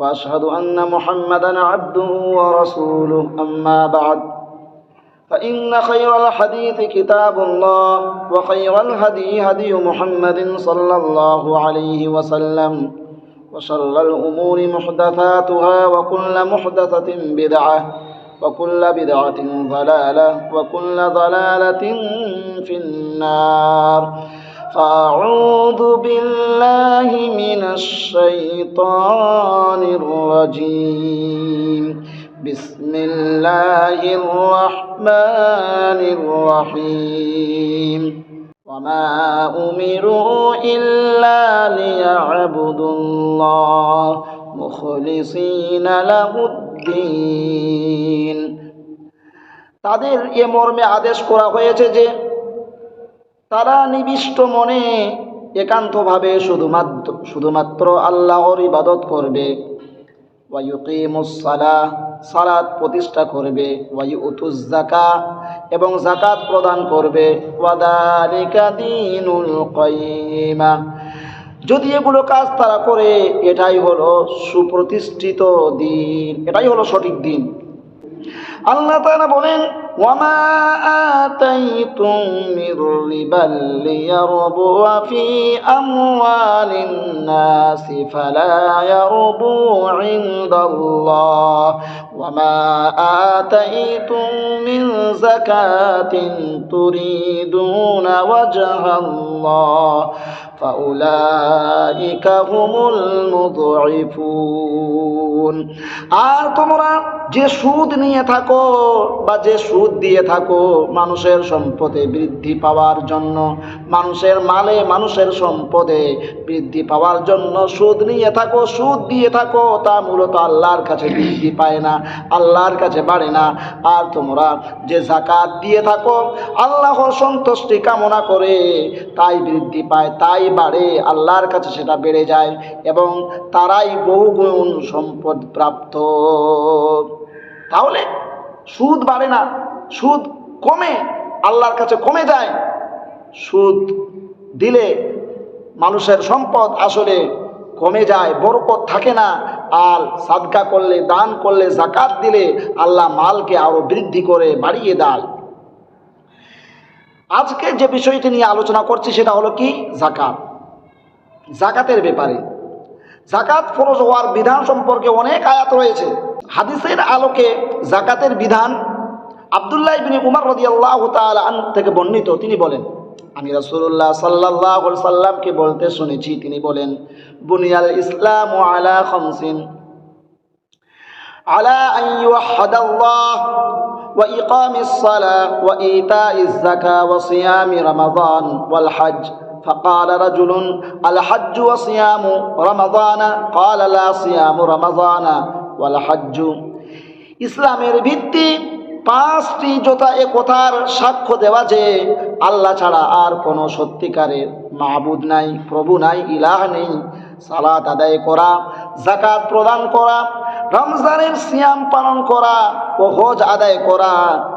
وأشهد أن محمدا عبده ورسوله أما بعد. فإن خير الحديث كتاب الله وخير الهدي هدي محمد صلى الله عليه وسلم وشر الأمور محدثاتها وكل محدثة بدعة وكل بدعة ضلالة وكل ضلالة في النار. فأعوذ بالله من الشيطان الرجيم بسم الله الرحمن الرحيم وما أمروا إلا ليعبدوا الله مخلصين له الدين তাদের এ মর্মে আদেশ করা হয়েছে যে তারা নিবিষ্ট মনে একান্তভাবে শুধুমাত্র শুধুমাত্র আল্লাহর ইবাদত করবে। সালাত প্রতিষ্ঠা করবে। জাকা এবং জাকাত প্রদান করবে। যদি এগুলো কাজ তারা করে, এটাই হলো সুপ্রতিষ্ঠিত দিন। এটাই হলো সঠিক দিন। আল্লাহ তারা বলেন ওয়ামা আতাইতুম মির রিবাল লিয়ারবু ফি আমওয়ালিন নাসি ফালা ইয়ারবু ইনদাল্লাহ ওয়ামা আতাইতুম মিন যাকাতিন তুরিদুনা ওয়াজহাল্লাহ فأولئك هم المضعفون আর তোমরা যে সুদ নিয়ে থাকো বা যে সুদ দিয়ে থাকো, মানুষের সম্পদে বৃদ্ধি পাওয়ার জন্য, মানুষের মালে মানুষের সম্পদে বৃদ্ধি পাওয়ার জন্য সুদ নিয়ে থাকো, সুদ দিয়ে থাকো, তা মূলত আল্লাহর কাছে বৃদ্ধি পায় না, আল্লাহর কাছে বাড়ে না। আর তোমরা যে জাকাত দিয়ে থাকো, আল্লাহর সন্তুষ্টি কামনা করে, তাই বৃদ্ধি পায়, তাই বাড়ে, আল্লাহর কাছে সেটা বেড়ে যায় এবং তারাই বহুগুণ সম্পদ প্রাপ্ত। তাহলে সুদ বাড়ে না সুদ কমে, আল্লাহর কাছে কমে যায়। সুদ দিলে মানুষের সম্পদ আসলে কমে যায়, বরকত থাকে না। আর সাদকা করলে, দান করলে, জাকাত দিলে আল্লাহ মালকে আরও বৃদ্ধি করে বাড়িয়ে দেয় আজকে যে বিষয়টি নিয়ে আলোচনা করছি সেটা হলো কি? জাকাত। জাকাতের ব্যাপারে। জাকাত ফরজ হওয়ার বিধান সম্পর্কে অনেক আয়াত রয়েছে। হাদিসের আলোকে জাকাতের বিধান আবদুল্লাহ ইবিন উমর রদি আল্লাহ আন থেকে বর্ণিত তিনি বলেন আমি রাসূলুল্লাহ সাল্লাল্লাহু আলাইহি সাল্লামকে বলতে শুনেছি তিনি বলেন বুনিয়াল ইসলাম আলা খামসিন على أن يوحد الله وإقام الصلاة وإيتاء الزكاة وصيام رمضان والحج فقال رجل الحج وصيام رمضان قال لا صيام رمضان والحج ইসলামের ভিত্তি পাঁচটি জোতা এ কথার সাক্ষ্য দেওয়া যে আল্লাহ ছাড়া আর কোনো সত্যিকারের মাহবুদ নাই, প্রভু নাই, ইলাহ নেই। সালাত আদায় করা জাকাত প্রদান করা, রমজানের সিয়াম পালন করা ও হজ আদায় করা।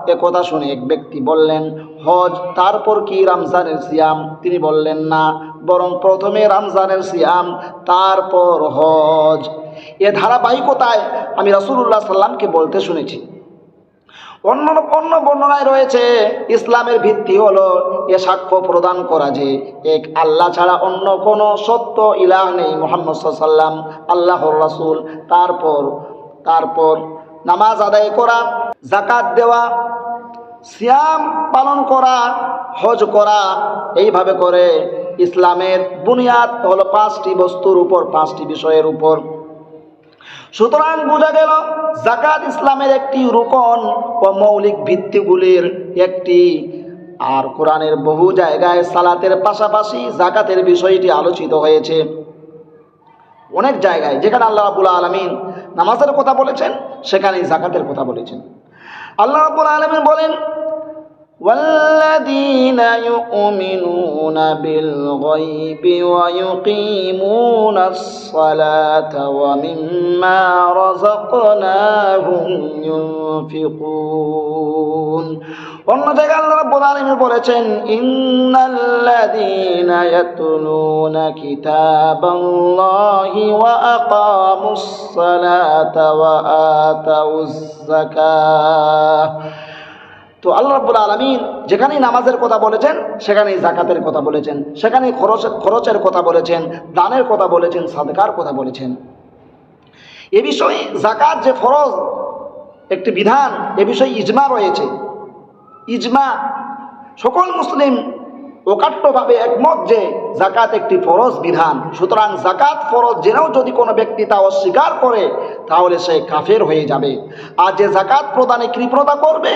এ কথা শুনে এক ব্যক্তি বললেন, হজ, তারপর কি রমজানের সিয়াম? তিনি বললেন, না, বরং প্রথমে রমজানের সিয়াম, তারপর হজ। এ ধারাবাহিকতায় আমি রাসূলুল্লাহ সাল্লামকে বলতে শুনেছি। অন্য অন্য বর্ণনায় রয়েছে, ইসলামের ভিত্তি হলো এ সাক্ষ্য প্রদান করা যে এক আল্লাহ ছাড়া অন্য কোনো সত্য ইলাহ নেই, মোহাম্মদ সাল্লাম আল্লাহর রাসূল। তারপর তারপর নামাজ আদায় করা জাকাত দেওয়া, সিয়াম পালন করা, হজ করা, এইভাবে করে ইসলামের বুনিয়াদ হলো পাঁচটি বস্তুর উপর, পাঁচটি বিষয়ের উপর। সুতরাং বোঝা গেল জাকাত ইসলামের একটি রুকন ও মৌলিক ভিত্তিগুলির একটি। আর কোরআনের বহু জায়গায় সালাতের পাশাপাশি জাকাতের বিষয়টি আলোচিত হয়েছে। অনেক জায়গায় যেখানে আল্লাহ রাবুল আলমিন নামাজের কথা বলেছেন, সেখানেই জাকাতের কথা বলেছেন। আল্লাহ রাবুল আলমিন বলেন والذين يؤمنون بالغيب ويقيمون الصلاة ومما رزقناهم ينفقون অন্য জায়গায় আল্লাহ রাব্বুল আলামিন বলেছেন ইন্নাল্লাযীনা ইয়াতলুনা কিতাবাল্লাহি ওয়া আকামুস সালাতা ওয়া আতাউজ যাকাহ তো আল্লাহ রাব্বুল আলামিন যেখানেই নামাজের কথা বলেছেন, সেখানেই জাকাতের কথা বলেছেন, সেখানেই খরচ, খরচের কথা বলেছেন, দানের কথা বলেছেন, সাদকার কথা বলেছেন। এ বিষয়ে জাকাত যে ফরজ, একটি বিধান, এ বিষয়ে ইজমা রয়েছে। ইজমা সকল মুসলিম ওকাট্যভাবে একমত যে জাকাত একটি ফরজ বিধান। সুতরাং জাকাত ফরজ জেনেও যদি কোনো ব্যক্তি তা অস্বীকার করে, তাহলে সে কাফের হয়ে যাবে। আর যে জাকাত প্রদানে কৃপণতা করবে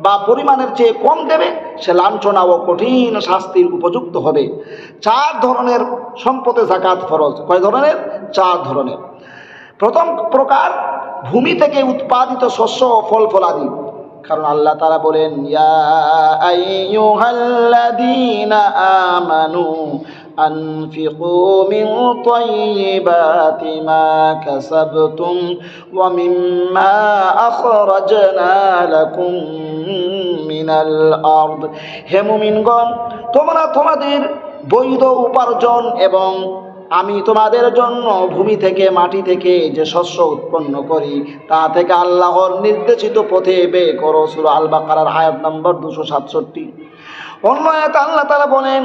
বা পরিমাণের চেয়ে কম দেবে, সে লাঞ্ছনা ও কঠিন শাস্তির উপযুক্ত হবে। চার ধরনের সম্পদে জাকাত ফরজ। কয় ধরনের? চার ধরনের। প্রথম প্রকার, ভূমি থেকে উৎপাদিত শস্য ও ফল ফলাদি। কারণ আল্লাহ তারা বলেন, ইয়া আমানু أنفقوا من طيبات ما كسبتم ومما أخرجنا لكم من الأرض হে মুমিনগণ তোমরা তোমাদের বৈধ উপার্জন এবং আমি তোমাদের জন্য ভূমি থেকে মাটি থেকে যে শস্য উৎপন্ন করি তা থেকে আল্লাহর নির্দেশিত পথে বে করো সুর আল বাকারার আয়াত নম্বর দুশো সাতষট্টি অন্য আয়াত আল্লাহ তারা বলেন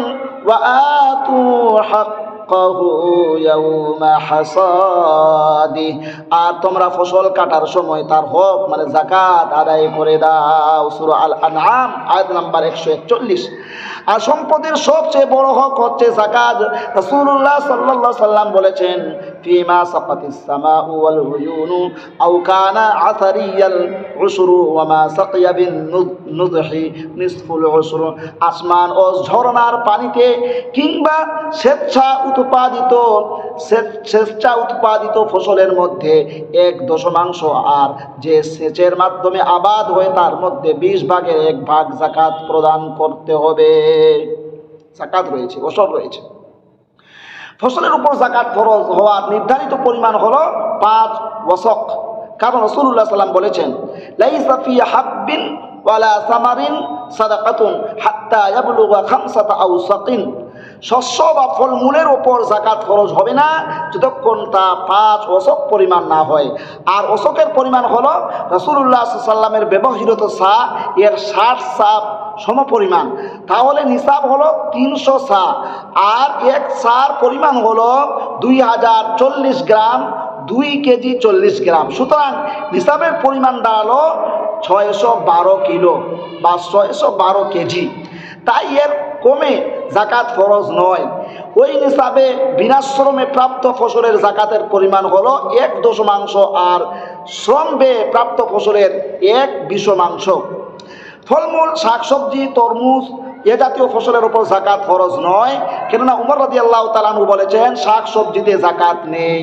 আর তোমরা ফসল কাটার সময় তার হক মানে জাকাত আদায় করে দাও। সূরা আল আনআম আয়াত নাম্বার একশো একচল্লিশ। আর সম্পদের সবচেয়ে বড় হক হচ্ছে জাকাত রাসূলুল্লাহ সাল্লাল্লাহু সাল্লাম বলেছেন ওয়াল উয়ুনু আও কানা আসারিয়াল উশরু ওয়া মা সাকিয়া বিন নুদহি নিসফুল উশরু আসমান ও ঝরনার পানিতে কিংবা স্বেচ্ছা উৎপাদিত স্বেচ্ছা উৎপাদিত ফসলের মধ্যে এক দশমাংশ। আর যে সেচের মাধ্যমে আবাদ হয়ে, তার মধ্যে বিশ ভাগের এক ভাগ জাকাত প্রদান করতে হবে। জাকাত রয়েছে ওসব রয়েছে। ফসলের উপর জাকাত ফরজ হওয়ার নির্ধারিত পরিমাণ হলো পাঁচ ওয়াসক। কারণ রসুল্লাহ সাল্লাম বলেছেন, লাইসা ফি হাব্বিন সামারিন সাদাকাতুন হাত্তা ইয়াবলুগা শস্য বা ফলমূলের ওপর জাকাত খরচ হবে না যতক্ষণ তা পাঁচ অশক পরিমাণ না হয়। আর অশকের পরিমাণ হলো রসুল্লাহ সাল্লামের ব্যবহৃত সা এর ষাট সাপ সম পরিমাণ তাহলে নিসাব হলো তিনশো সা আর এক সার পরিমাণ হলো দুই হাজার চল্লিশ গ্রাম, দুই কেজি চল্লিশ গ্রাম। সুতরাং নিসাবের পরিমাণ দাঁড়াল ছয়শো বারো কিলো বা ছয়শো বারো কেজি। তাই এর কমে জাকাত ফরজ নয়। ওই নিসাবে বিনাশ্রমে প্রাপ্ত ফসলের জাকাতের পরিমাণ হলো এক দশমাংশ আর শ্রম ব্যয়ে প্রাপ্ত ফসলের এক বিশমাংশ। ফলমূল, শাকসবজি, তরমুজ, এ জাতীয় ফসলের উপর জাকাত ফরজ নয়। কেননা উমর রাজি আল্লাহ তালানু বলেছেন শাক সবজিতে জাকাত নেই।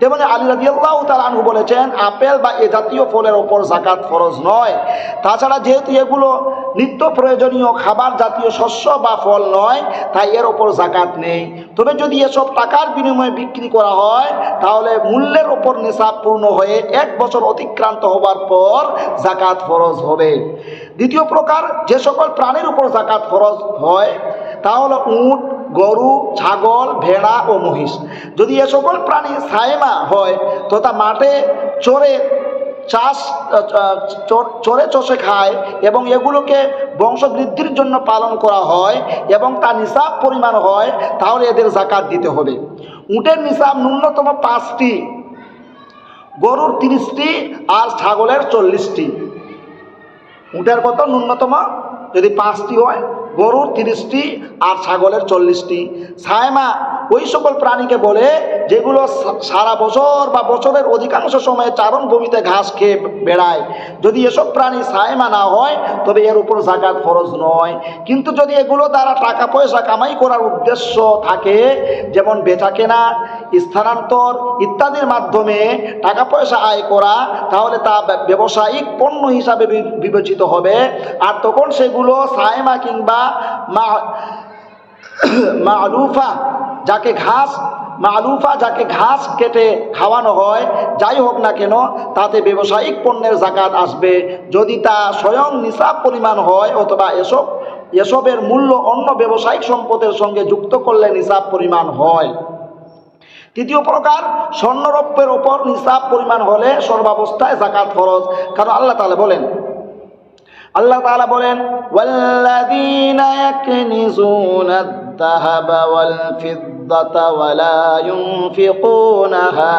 তেমনি আলী রাজি আল্লাহ তালানহু বলেছেন, আপেল বা এ জাতীয় ফলের ওপর জাকাত ফরজ নয়। তাছাড়া যেহেতু এগুলো নিত্য প্রয়োজনীয় খাবার জাতীয় শস্য বা ফল নয়, তাই এর ওপর জাকাত নেই। তবে যদি এসব টাকার বিনিময়ে বিক্রি করা হয়, তাহলে মূল্যের ওপর নিসাব পূর্ণ হয়ে এক বছর অতিক্রান্ত হবার পর জাকাত ফরজ হবে। দ্বিতীয় প্রকার, যে সকল প্রাণীর উপর জাকাত ফরজ হয়, তা হলো উট গরু, ছাগল, ভেড়া ও মহিষ। যদি এ সকল প্রাণী সায়মা হয়, তো তা মাঠে চড়ে চাষ চড়ে চষে খায় এবং এগুলোকে বংশবৃদ্ধির জন্য পালন করা হয় এবং তা নিসাব পরিমাণ হয়, তাহলে এদের জাকাত দিতে হবে। উটের নিসাব ন্যূনতম পাঁচটি, গরুর তিরিশটি আর ছাগলের চল্লিশটি। উটের কত? ন্যূনতম যদি পাঁচটি হয় গরুর তিরিশটি আর ছাগলের চল্লিশটি। ছায়মা ওই সকল প্রাণীকে বলে, যেগুলো সারা বছর বা বছরের অধিকাংশ সময়ে চারণ ভূমিতে ঘাস খেয়ে বেড়ায়। যদি এসব প্রাণী সায়মা না হয়, তবে এর উপর জাকাত ফরজ নয়। কিন্তু যদি এগুলো দ্বারা টাকা পয়সা কামাই করার উদ্দেশ্য থাকে, যেমন বেচা কেনা, স্থানান্তর ইত্যাদির মাধ্যমে টাকা পয়সা আয় করা, তাহলে তা ব্যবসায়িক পণ্য হিসাবে বিবেচিত হবে। আর তখন সেগুলো সায়মা কিংবা মালুফা যাকে ঘাস, মালুফা যাকে ঘাস কেটে খাওয়ানো হয়, যাই হোক না কেন, তাতে ব্যবসায়িক পণ্যের জাকাত আসবে। যদি তা স্বয়ং নিসাব পরিমাণ হয় অথবা এসব, এসবের মূল্য অন্য ব্যবসায়িক সম্পদের সঙ্গে যুক্ত করলে নিসাব পরিমাণ হয়। তৃতীয় প্রকার স্বর্ণরৌপ্যের ওপর নিসাব পরিমাণ হলে সর্বাবস্থায় জাকাত ফরজ। কারণ আল্লাহ তাআলা বলেন আল্লাহ তাআলা বলেন ওয়াল্লাযীনা ইয়াকনিজুনা الذهب والفضة ولا ينفقونها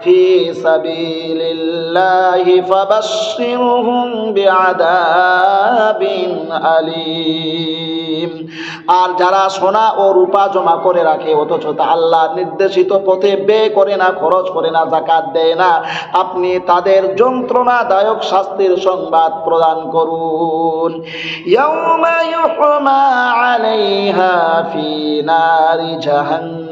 في سبيل الله فبشرهم بعذاب أليم আর যারা সোনা ও রূপা জমা করে রাখে, অথচ তা আল্লাহ নির্দেশিত পথে ব্যয় করে না, খরচ করে না জাকাত দেয় না, আপনি তাদের যন্ত্রণাদায়ক শাস্তির সংবাদ প্রদান করুন। ইয়াউমা ইউহমা আলাইহা ফি নারি জাহান্নামা।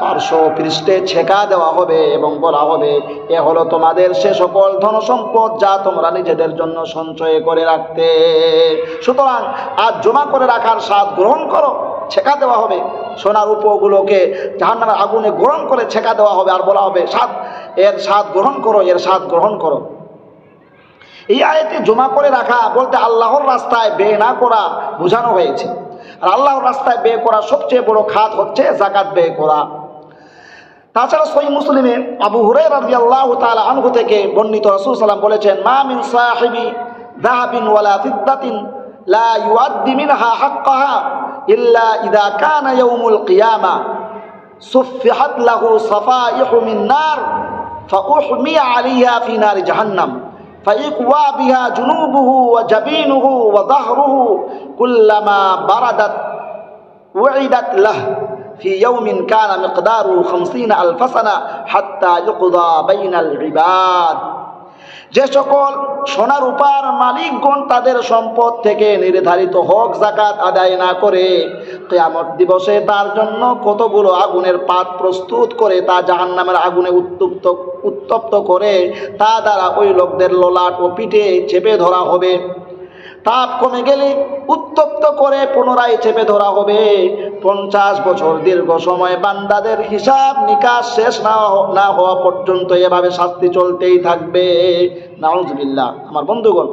পার্শ্ব পৃষ্ঠে ছেঁকা দেওয়া হবে এবং বলা হবে, এ হলো তোমাদের সে সকল ধন সম্পদ যা তোমরা নিজেদের জন্য সঞ্চয় করে রাখতে। সুতরাং আজ জমা করে রাখার স্বাদ গ্রহণ করো, ছেঁকা দেওয়া হবে। সোনার উপগুলোকে জাহান্নামের আগুনে গ্রহণ করে ছেঁকা দেওয়া হবে আর বলা হবে, স্বাদ, এর স্বাদ গ্রহণ করো, এর স্বাদ গ্রহণ করো। এই আয়তে জমা করে রাখা বলতে আল্লাহর রাস্তায় ব্যয় না করা বোঝানো হয়েছে। আর আল্লাহর রাস্তায় ব্যয় করা সবচেয়ে বড় খাত হচ্ছে জাকাত ব্যয় করা। তাছাড়া সই মুসলিমে আবু হুরাই রাজি আল্লাহ তালা আনহু থেকে বর্ণিত রসুল সাল্লাম বলেছেন মা মিন সাহিবি দাহাবিন ওয়ালা ফিদ্দাতিন লা ইউআদ্দি মিনহা হাক্কাহা ইল্লা ইদা কানা ইয়াউমুল কিয়ামা সুফিহাত লাহু সাফাইহু মিন নার فأحمي عليها في نار جهنم فيقوى بها جنوبه وجبينه وظهره كلما بردت وعدت له في يوم كان مقداره خمسين ألف سنة حتى يقضى بين العباد যে সকল সোনা রূপার মালিকগণ তাদের সম্পদ থেকে নির্ধারিত হক জাকাত আদায় না করে কেয়ামত দিবসে তার জন্য কতগুলো আগুনের পাত প্রস্তুত করে তা জাহান্নামের আগুনে উত্তপ্ত উত্তপ্ত করে তা দ্বারা ওই লোকদের ললাট ও পিঠে চেপে ধরা হবে তাপ কমে গেলে উত্তপ্ত করে পুনরায় চেপে ধরা হবে। পঞ্চাশ বছর দীর্ঘ সময় বান্দাদের হিসাব নিকাশ শেষ না না হওয়া পর্যন্ত এভাবে শাস্তি চলতেই থাকবে। নাউজবিল্লা আমার বন্ধুগণ,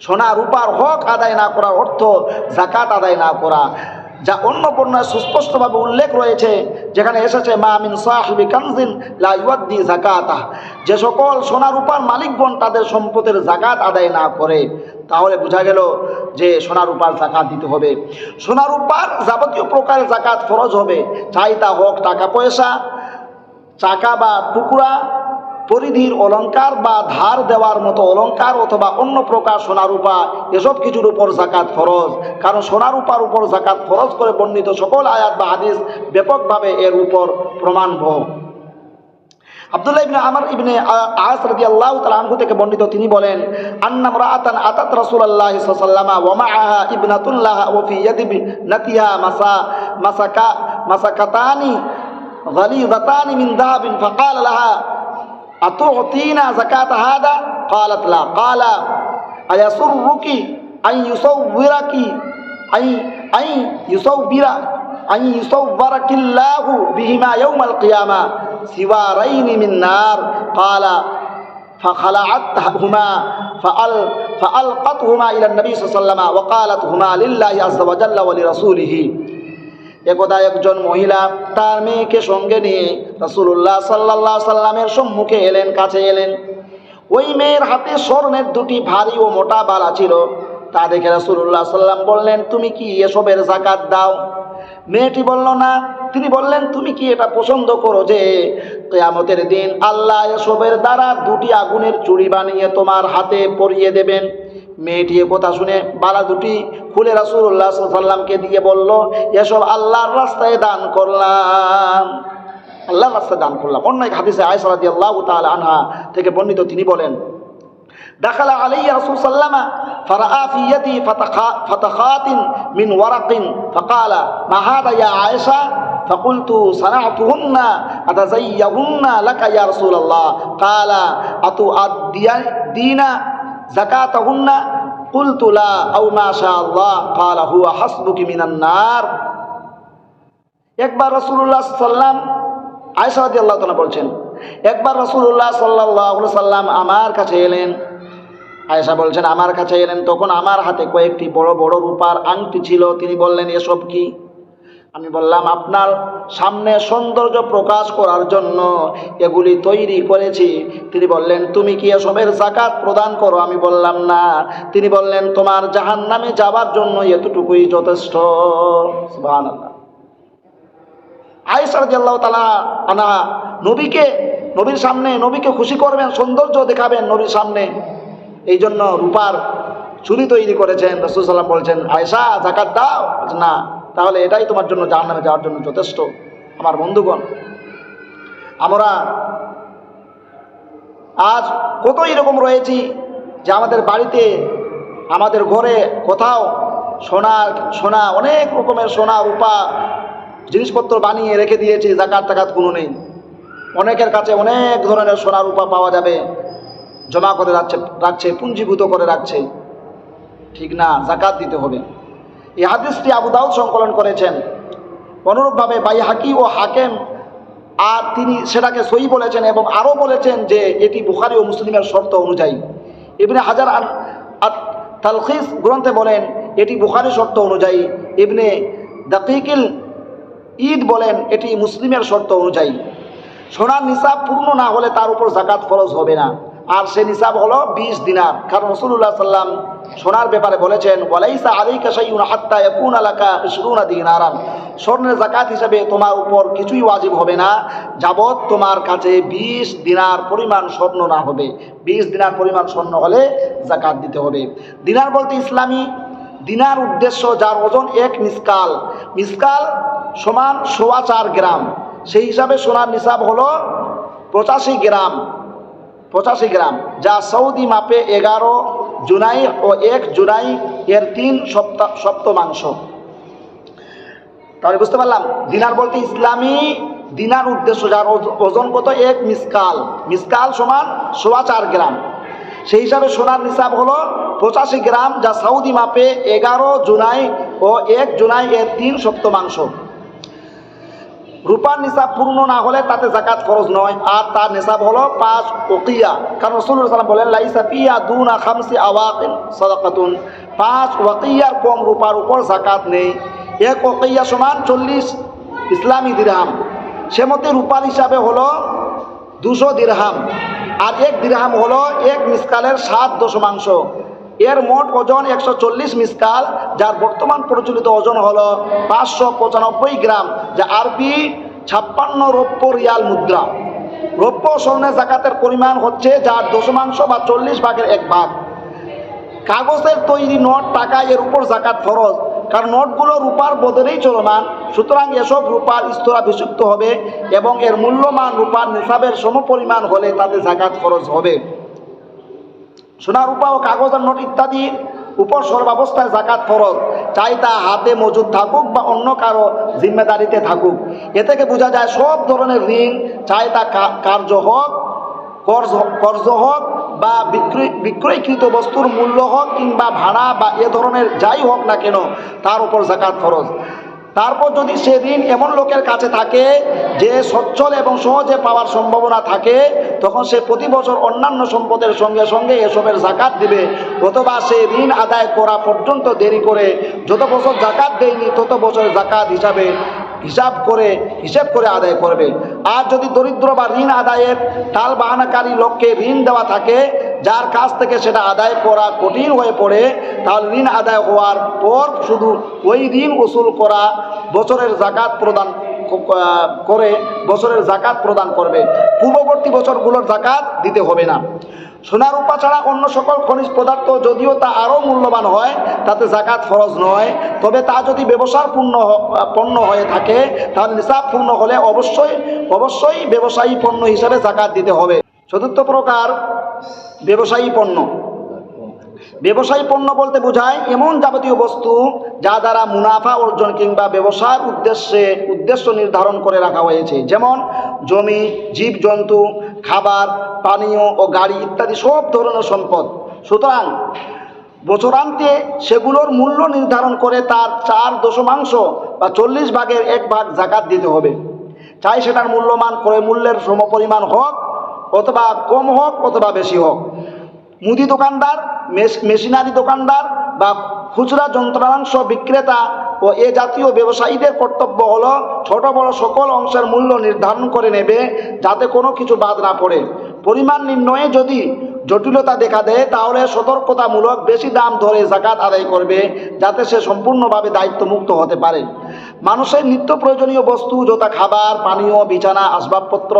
সোনা, রূপার হক আদায় না করা অর্থ জাকাত আদায় না করা। যা অন্য বর্ণায় সুস্পষ্টভাবে উল্লেখ রয়েছে, যেখানে এসেছে, মা মিন সাহিবি কানজিন লা ইউয়াদ্দি জাকাতা যে সকল সোনা রূপার মালিকগণ তাদের সম্পদের জাকাত আদায় না করে। তাহলে বোঝা গেল যে সোনা রূপার জাকাত দিতে হবে। সোনা রূপার যাবতীয় প্রকারের জাকাত ফরজ হবে। চাই তা হোক টাকা পয়সা, চাকা বা টুকরা পরিধির অলংকার বা ধার দেওয়ার মতো অলংকার অথবা অন্য প্রকার সোনারূপা এসব কিছুর উপর জাকাত ফরজ কারণ সোনারূপার উপর জাকাত ফরজ করে বর্ণিত সকল আয়াত বা হাদিস ব্যাপকভাবে এর উপর প্রমাণভ আব্দুল্লাহ ইবনে আমর ইবনে আস রাদিয়াল্লাহু তাআলা আনহু থেকে বর্ণিত তিনি বলেন আন্না রাআতান আতাত রাসূলুল্লাহি সাল্লাল্লাহু ওয়া মাআহা ইবনাতুল্লাহ ওয়া ফি ইয়াদি নাতিহা মাসা মাসাকা মাসাকাতানি غليظتان من ذهب فقال لها أتعطينا زكاة هذا؟ قالت لا. قال أيسرك أن يصورك؟ أن أن يصور أن يصورك الله بهما يوم القيامة. سوارين من نار. قال فخلعتهما فأل فألقتهما إلى النبي صلى الله عليه وسلم وقالت هما لله عز وجل ولرسوله. একদা একজন মহিলা তার মেয়েকে সঙ্গে নিয়ে রাসূলুল্লাহ সাল্লাল্লাহু সাল্লামের সম্মুখে এলেন, কাছে এলেন। ওই মেয়ের হাতে স্বর্ণের দুটি ভারী ও মোটা বালা ছিল। তা দেখে রাসূলুল্লাহ সাল্লাম বললেন, তুমি কি এসবের জাকাত দাও? মেয়েটি বলল, না। তিনি বললেন, তুমি কি এটা পছন্দ করো যে কেয়ামতের দিন আল্লাহ এসবের দ্বারা দুটি আগুনের চুড়ি বানিয়ে তোমার হাতে পরিয়ে দেবেন? মেয়েটি কথা শুনে বালা দুটি খুলে রাসূলুল্লাহ সাল্লামকে দিয়ে বলল এসব আল্লাহর রাস্তায় দান করলাম আল্লাহর রাস্তায় দান করলাম অন্য এক হাদিসে আয়সা রাদিয়াল্লাহু তাআলা আনহা থেকে বর্ণিত তিনি বলেন دخل علي رسول صلى الله عليه وسلم فرأى في يدي فتخا- فتخات من ورق فقال ما هذا يا عائشة فقلت صنعتهن أتزيهن لك يا رسول الله قال أتؤدين زكاتهن মিনান্নার একবার সাল্লাম আল্লাহ বলছেন, একবার রসুল্লাহ সাল্লাম আমার কাছে এলেন। আয়েশা বলছেন, আমার কাছে এলেন। তখন আমার হাতে কয়েকটি বড় বড় রূপার আংটি ছিল। তিনি বললেন, এসব কি? আমি বললাম, আপনার সামনে সৌন্দর্য প্রকাশ করার জন্য এগুলি তৈরি করেছি। তিনি বললেন, তুমি কি এসবের জাকাত প্রদান করো? আমি বললাম, না। তিনি বললেন, তোমার জাহান নামে যাবার জন্য এতটুকুই যথেষ্ট। আয়েশা রাদিয়াল্লাহু তাআলা আনহা নবীকে, নবীর সামনে, নবীকে খুশি করবেন, সৌন্দর্য দেখাবেন নবীর সামনে। এই জন্য রূপার চুরি তৈরি করেছেন, রসুল সাল্লাম বলছেন, আয়েশা জাকাত দাও? না। তাহলে এটাই তোমার জন্য জাহান্নামে যাওয়ার জন্য যথেষ্ট। আমার বন্ধুগণ, আমরা আজ কত এরকম রয়েছি যে আমাদের বাড়িতে, আমাদের ঘরে কোথাও সোনা সোনা, অনেক রকমের সোনা, রূপা জিনিসপত্র বানিয়ে রেখে দিয়েছি, জাকাত টাকাত কোনো নেই। অনেকের কাছে অনেক ধরনের সোনা, রূপা পাওয়া যাবে, জমা করে রাখছে রাখছে, পুঞ্জীভূত করে রাখছে। ঠিক না? জাকাত দিতে হবে। এই হাদিসটি আবু দাউদ সংকলন করেছেন। অনুরূপভাবে বাই হাকি ও হাকেম, আর তিনি সেটাকে সই বলেছেন এবং আরও বলেছেন যে এটি বুখারি ও মুসলিমের শর্ত অনুযায়ী। ইবনে হাজার আর তালখিস গ্রন্থে বলেন, এটি বুখারি শর্ত অনুযায়ী। ইবনে দাকিকিল ঈদ বলেন, এটি মুসলিমের শর্ত অনুযায়ী। সোনার নিসাব পূর্ণ না হলে তার উপর জাকাত ফরজ হবে না। আর সে নিসাব হলো বিশ দিনার। কারণ রসুল্লাহ সাল্লাম সোনার ব্যাপারে বলেছেন, ওয়ালাইসা আলাইকা শাইউন হাত্তা ইয়াকুন আলাকা ইশরুনা দিনারান। স্বর্ণের জাকাত হিসাবে তোমার উপর কিছুই ওয়াজিব হবে না যাবত তোমার কাছে বিশ দিনার পরিমাণ স্বর্ণ না হবে। বিশ দিনার পরিমাণ স্বর্ণ হলে জাকাত দিতে হবে। দিনার বলতে ইসলামী দিনার উদ্দেশ্য যার ওজন এক মিসকাল। মিসকাল সমান সোয়া চার গ্রাম। সেই হিসাবে সোনার নিসাব হলো পঁচাশি গ্রাম। পঁচাশি গ্রাম, যা সৌদি মাপে এগারো জুলাই ও এক জুলাই এর তিন সপ্তাহ সপ্তমাংশ তাহলে বুঝতে পারলাম, দিনার বলতে ইসলামী দিনার উদ্দেশ্য, যার ওজন কত? এক মিসকাল। মিসকাল সমান সোয়া চার গ্রাম। সেই হিসাবে সোনার নিসাব হলো পঁচাশি গ্রাম, যা সৌদি মাপে এগারো জুলাই ও এক জুলাই এর তিন সপ্তমাংশ রূপার নিসাব পূর্ণ না হলে তাতে জাকাত খরচ নয়। আর তার নিসাব হলো পাঁচ ওকিয়া কারণ রসুল্লাহ সাল্লাম বলেন, লাইসা পিয়া দুনা খামসি আওয়াকিন সদাকাতুন। পাঁচ ওয়াকিয়ার কম রূপার উপর জাকাত নেই। এক ওকিয়া সমান চল্লিশ ইসলামী দিরহাম। সে মধ্যে রূপার হিসাবে হলো দুশো দিরহাম। আর এক দিরহাম হলো এক মিসকালের সাত দশমাংশ। এর মোট ওজন একশো চল্লিশ মিসকাল, যার বর্তমান প্রচলিত ওজন হল পাঁচশো পঁচানব্বই গ্রাম, যা আরবি ছাপ্পান্ন রৌপ্য রিয়াল মুদ্রা। রৌপ্য স্বর্ণের জাকাতের পরিমাণ হচ্ছে যার দশমাংশ বা চল্লিশ ভাগের এক ভাগ। কাগজের তৈরি নোট টাকা এর উপর জাকাত ফরজ, কারণ নোটগুলো রূপার বদলেই চলমান, সুতরাং এসব রূপার স্তরাভিষিক্ত হবে এবং এর মূল্যমান রূপার নিসাবের সমপরিমাণ হলে তাতে জাকাত ফরজ হবে। সোনা রূপা ও কাগজের নোট ইত্যাদি উপর সর্বাবস্থায় জাকাত ফরজ। চাই তা হাতে মজুদ থাকুক বা অন্য কারও জিম্মেদারিতে থাকুক। এ থেকে বোঝা যায় সব ধরনের ঋণ চাই তা কার্য হোক কর্জ কর্জ হোক বা বিক্রয়, বিক্রয়কৃত বস্তুর মূল্য হোক কিংবা ভাড়া বা এ ধরনের যাই হোক না কেন, তার উপর জাকাত ফরজ। তারপর যদি সে ঋণ এমন লোকের কাছে থাকে যে সচ্ছল এবং সহজে পাওয়ার সম্ভাবনা থাকে, তখন সে প্রতি বছর অন্যান্য সম্পদের সঙ্গে সঙ্গে এসবের জাকাত দিবে। অথবা সে ঋণ আদায় করা পর্যন্ত দেরি করে যত বছর জাকাত দেয়নি, তত বছর জাকাত হিসাবে হিসাব করে হিসাব করে আদায় করবে। আর যদি দরিদ্র বা ঋণ আদায়ের টাল বাহানাকারী লোককে ঋণ দেওয়া থাকে যার কাছ থেকে সেটা আদায় করা কঠিন হয়ে পড়ে তাহলে ঋণ আদায় হওয়ার পর শুধু ওই ঋণ উসুল করা বছরের জাকাত প্রদান করে বছরের জাকাত প্রদান করবে। পূর্ববর্তী বছরগুলোর জাকাত দিতে হবে না। সোনার রূপা ছাড়া অন্য সকল খনিজ পদার্থ যদিও তা আরও মূল্যবান হয়, তাতে জাকাত ফরজ নয়। তবে তা যদি ব্যবসার পূর্ণ পণ্য হয়ে থাকে, তাহলে নিসাব পূর্ণ হলে অবশ্যই অবশ্যই ব্যবসায়ী পণ্য হিসাবে জাকাত দিতে হবে। চতুর্থ প্রকার ব্যবসায়ী পণ্য। ব্যবসায়ী পণ্য বলতে বোঝায় এমন যাবতীয় বস্তু যা দ্বারা মুনাফা অর্জন কিংবা ব্যবসার উদ্দেশ্যে, উদ্দেশ্য নির্ধারণ করে রাখা হয়েছে। যেমন জমি, জীবজন্তু, খাবার, পানীয় ও গাড়ি ইত্যাদি সব ধরনের সম্পদ। সুতরাং বছরান্তে সেগুলোর মূল্য নির্ধারণ করে তার চার দশমাংশ বা চল্লিশ ভাগের এক ভাগ জাকাত দিতে হবে। চাই সেটার মূল্যমান ক্রয় মূল্যের সমপরিমাণ হোক অথবা কম হোক, অথবা বেশি হোক। মুদি দোকানদার মেশিনারি দোকানদার বা খুচরা যন্ত্রাংশ বিক্রেতা ও এ জাতীয় ব্যবসায়ীদের কর্তব্য হলো ছোট, বড় সকল অংশের মূল্য নির্ধারণ করে নেবে যাতে কোনো কিছু বাদ না পড়ে। পরিমাণ নির্ণয়ে যদি জটিলতা দেখা দেয়, তাহলে সতর্কতামূলক বেশি দাম ধরে জাকাত আদায় করবে, যাতে সে সম্পূর্ণভাবে দায়িত্বমুক্ত হতে পারে। মানুষের নিত্য প্রয়োজনীয় বস্তু, যথা খাবার, পানীয়, বিছানা, আসবাবপত্র,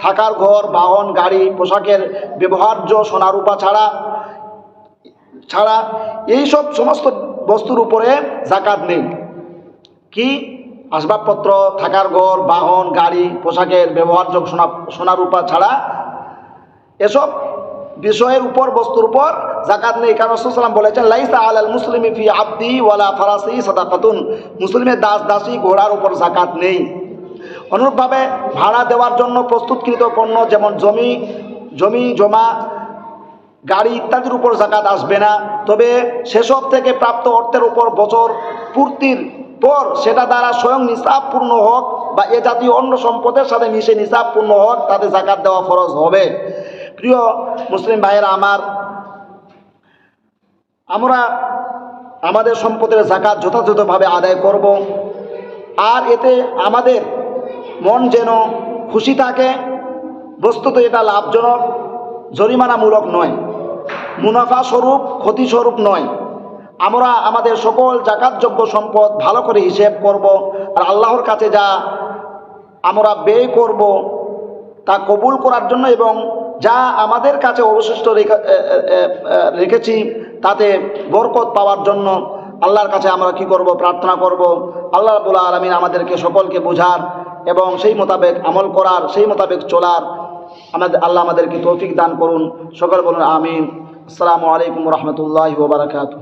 থাকার ঘর, বাহন, গাড়ি, পোশাকের ব্যবহার্য সোনারূপা ছাড়া ছাড়া এই সব সমস্ত বস্তুর উপরে জাকাত নেই। কি? আসবাবপত্র, থাকার ঘর, বাহন, গাড়ি, পোশাকের ব্যবহার্য সোনা, সোনারূপা ছাড়া এসব বিষয়ের উপর, বস্তুর উপর জাকাত নেই। কারণ রসুলাম বলেছেন, লাইসা আলাল মুসলিম ফি আব্দি ওয়ালা ফারাসি সাদাকাতুন। মুসলিমের দাস দাসী ঘোড়ার উপর জাকাত নেই। অনুরূপভাবে ভাড়া দেওয়ার জন্য প্রস্তুতকৃত পণ্য যেমন জমি জমি, জমা, গাড়ি ইত্যাদির উপর জাকাত আসবে না। তবে সেসব থেকে প্রাপ্ত অর্থের উপর বছর পূর্তির পর সেটা দ্বারা স্বয়ং নিসাব পূর্ণ হোক বা এ জাতীয় অন্য সম্পদের সাথে মিশে নিসাব পূর্ণ হোক তাতে জাকাত দেওয়া ফরজ হবে। প্রিয় মুসলিম ভাইয়েরা, আমার, আমরা আমাদের সম্পদের জাকাত যথাযথভাবে আদায় করব। আর এতে আমাদের মন যেন খুশি থাকে, বস্তুত এটা লাভজনক, জরিমানামূলক নয় মুনাফা স্বরূপ ক্ষতি স্বরূপ নয়। আমরা আমাদের সকল জাকাতযোগ্য সম্পদ ভালো করে হিসেব করব, আর আল্লাহর কাছে যা আমরা ব্যয় করব, তা কবুল করার জন্য এবং যা আমাদের কাছে অবশিষ্ট রেখেছি, তাতে বরকত পাওয়ার জন্য আল্লাহর কাছে আমরা কি করব? প্রার্থনা করব। আল্লাহ রবুল্লা আলমিন আমাদেরকে সকলকে বোঝার এবং সেই মোতাবেক আমল করার, সেই মোতাবেক চলার আমাদের, আল্লাহ আমাদেরকে তৌফিক দান করুন। সকল বলুন, আমিন। আসসালামু আলাইকুম রহমতুল্লাহ ওবরাকাতু